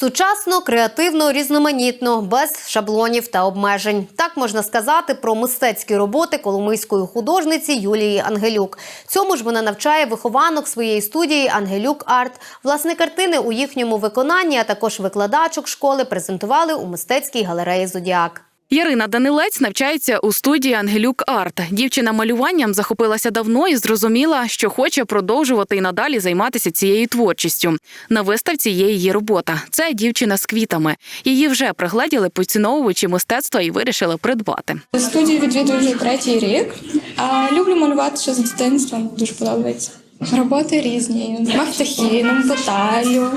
Сучасно, креативно, різноманітно, без шаблонів та обмежень. Так можна сказати про мистецькі роботи коломийської художниці Юлії Ангелюк. Цьому ж вона навчає вихованок своєї студії Ангелюк Арт. Власне картини у їхньому виконанні, а також викладачок школи презентували у мистецькій галереї Зодіак. Ярина Данилець навчається у студії Ангелюк Арт. Дівчина малюванням захопилася давно і зрозуміла, що хоче продовжувати і надалі займатися цією творчістю. На виставці є її робота. Це дівчина з квітами. Її вже пригледіли поціновувачі мистецтва і вирішили придбати. Студію відвідую вже третій рік. А люблю малювати ще з дитинства, дуже подобається. Роботи різні: махтахіном, деталлю,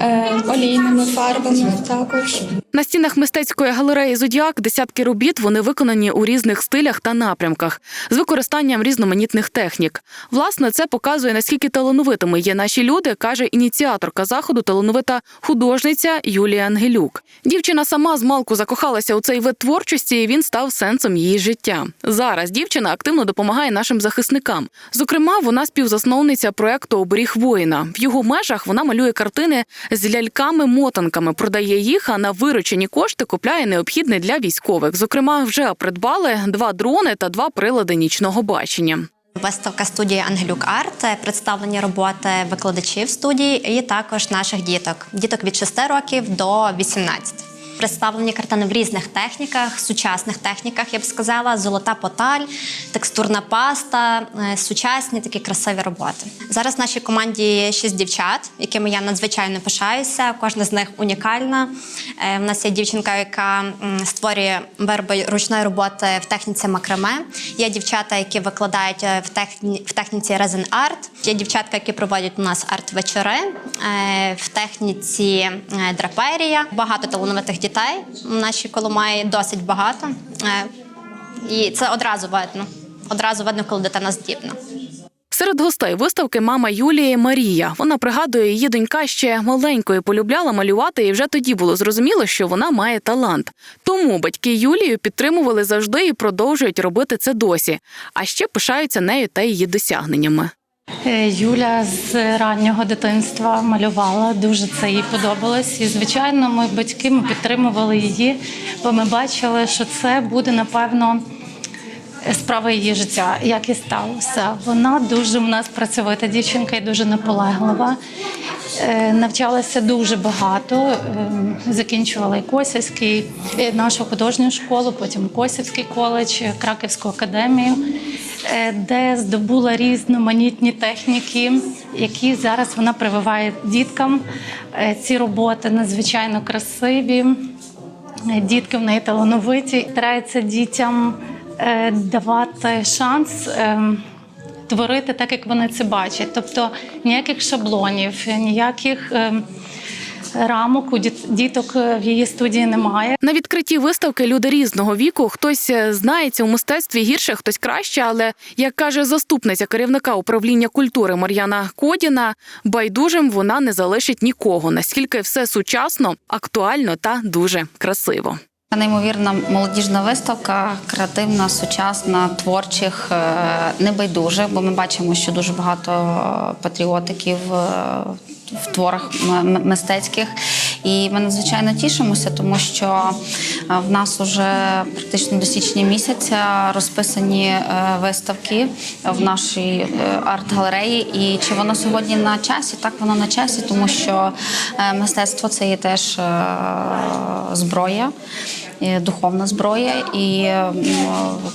е, олійними фарбами також. На стінах мистецької галереї Зодіак десятки робіт вони виконані у різних стилях та напрямках з використанням різноманітних технік. Власне, це показує наскільки талановитими є наші люди, каже ініціаторка заходу, талановита художниця Юлія Ангелюк. Дівчина сама з малку закохалася у цей вид творчості, і він став сенсом її життя. Зараз дівчина активно допомагає нашим захисникам. Зокрема, вона співзасновниця проекту Оберіг воїна. В його межах вона малює картини з ляльками-мотанками, продає їх, а на виручені кошти купляє необхідне для військових. Зокрема, вже придбали два дрони та два прилади нічного бачення. Виставка студії Ангелюк Арт, представлені роботи викладачів студії і також наших діток. Діток від 6 років до 18. Представлені картини в різних техніках, сучасних техніках, я б сказала, золота поталь, текстурна паста, е, сучасні такі красиві роботи. Зараз в нашій команді шість дівчат, якими я надзвичайно пишаюся. Кожна з них унікальна. Е, В нас є дівчинка, яка створює вироби ручної роботи в техніці макраме. Є дівчата, які викладають е, в, техні... в техніці резин арт. Є дівчатка, які проводять у нас арт-вечори е, в техніці е, драперія. Багато талановитих дітей в нашій Коломаї досить багато. Е, І це одразу видно. Одразу видно, коли дитина здібна. Серед гостей виставки мама Юлії Марія. Вона пригадує, її донька ще маленькою полюбляла малювати, і вже тоді було зрозуміло, що вона має талант. Тому батьки Юлію підтримували завжди і продовжують робити це досі. А ще пишаються нею та її досягненнями. Е, Юля з раннього дитинства малювала, дуже це їй подобалось. І, звичайно, ми батьки ми підтримували її, бо ми бачили, що це буде напевно справа її життя, як і сталося. Вона дуже у нас працьовита дівчинка і дуже наполеглива. Е, Навчалася дуже багато, е, закінчувала і Косівський, е, нашу художню школу, потім Косівський коледж, Краківську академію, де здобула різноманітні техніки, які зараз вона прививає діткам. Е, Ці роботи надзвичайно красиві. Е, Дітки в неї талановиті. Старається дітям е, давати шанс. е, Творити так, як вони це бачать, тобто ніяких шаблонів, ніяких е, рамок у діт- діток е, в її студії немає. На відкритті виставки люди різного віку. Хтось е, знається у мистецтві гірше, хтось краще. Але як каже заступниця керівника управління культури Мар'яна Кодіна, байдужим вона не залишить нікого, наскільки все сучасно, актуально та дуже красиво. Неймовірна молодіжна виставка, креативна, сучасна, творчих, е, небайдужих, бо ми бачимо, що дуже багато е, патріотиків е, в творах мистецьких. І ми надзвичайно тішимося, тому що в нас уже практично до січня місяця розписані виставки в нашій арт-галереї. І чи воно сьогодні на часі? Так, воно на часі, тому що мистецтво це є теж зброя. Духовна зброя, і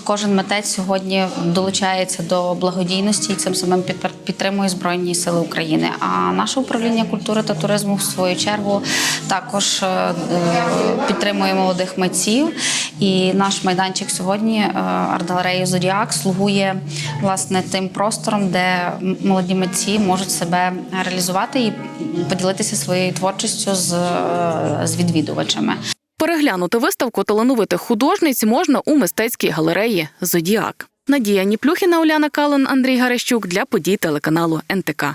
кожен митець сьогодні долучається до благодійності і цим самим підтримує Збройні Сили України. А наше управління культури та туризму, в свою чергу, також е, е, підтримує молодих митців. І наш майданчик сьогодні е, Зодіак слугує власне тим простором, де молоді митці можуть себе реалізувати і поділитися своєю творчістю з, з відвідувачами. Переглянути виставку талановитих художниць можна у мистецькій галереї Зодіак. Надія Ніплюхіна, Уляна Кален, Андрій Гарещук для подій телеканалу НТК.